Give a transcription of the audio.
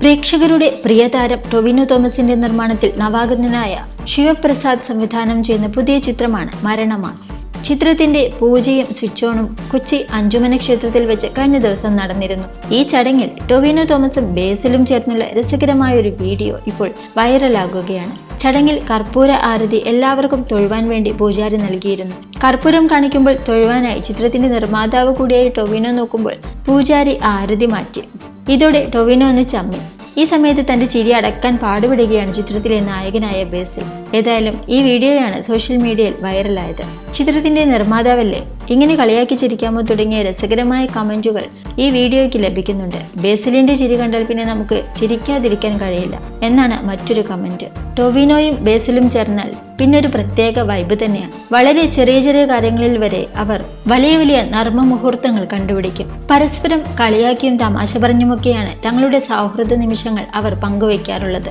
പ്രേക്ഷകരുടെ പ്രിയതാരം ടൊവിനോ തോമസിന്റെ നിർമ്മാണത്തിൽ നവാഗതനായ ശിവപ്രസാദ് സംവിധാനം ചെയ്യുന്ന പുതിയ ചിത്രമാണ് മരണമാസ്. ചിത്രത്തിന്റെ പൂജയും സ്വിച്ച് ഓണും കൊച്ചി അഞ്ചുമന ക്ഷേത്രത്തിൽ വെച്ച് കഴിഞ്ഞ ദിവസം നടന്നിരുന്നു. ഈ ചടങ്ങിൽ ടൊവിനോ തോമസും ബേസിലും ചേർന്നുള്ള രസകരമായ ഒരു വീഡിയോ ഇപ്പോൾ വൈറലാകുകയാണ്. ചടങ്ങിൽ കർപ്പൂര ആരതി എല്ലാവർക്കും തൊഴുവാൻ വേണ്ടി പൂജാരി നൽകിയിരുന്നു. കർപ്പൂരം കാണിക്കുമ്പോൾ തൊഴുവാനായി ചിത്രത്തിന്റെ നിർമ്മാതാവ് കൂടിയായി ടൊവിനോ നോക്കുമ്പോൾ പൂജാരി ആരതി മാറ്റി. ഇതോടെ ടൊവിനോ ഒന്ന് ചമ്മി. ഈ സമയത്ത് തന്റെ ചിരി അടക്കാൻ പാടുപെടുകയാണ് ചിത്രത്തിലെ നായകനായ ബേസിൽ. ഏതായാലും ഈ വീഡിയോയാണ് സോഷ്യൽ മീഡിയയിൽ വൈറലായത്. ചിത്രത്തിന്റെ നിർമ്മാതാവല്ലേ? ഇങ്ങനെ കളിയാക്കി ചിരിക്കാമോ തുടങ്ങിയ രസകരമായ കമന്റുകൾ ഈ വീഡിയോയ്ക്ക് ലഭിക്കുന്നുണ്ട്. ബേസിലിന്റെ ചിരി കണ്ടാൽ പിന്നെ നമുക്ക് ചിരിക്കാതിരിക്കാൻ കഴിയില്ല എന്നാണ് മറ്റൊരു കമന്റ്. ടൊവിനോയും ബേസിലും ചേർന്നാൽ പിന്നെ ഒരു പ്രത്യേക വൈബ് തന്നെയാണ്. വളരെ ചെറിയ ചെറിയ കാര്യങ്ങളിൽ വരെ അവർ വലിയ വലിയ നർമ്മ മുഹൂർത്തങ്ങൾ കണ്ടുപിടിക്കും. പരസ്പരം കളിയാക്കിയും തമാശ പറഞ്ഞുമൊക്കെയാണ് തങ്ങളുടെ സൗഹൃദ നിമിഷങ്ങൾ അവർ പങ്കുവയ്ക്കാറുള്ളത്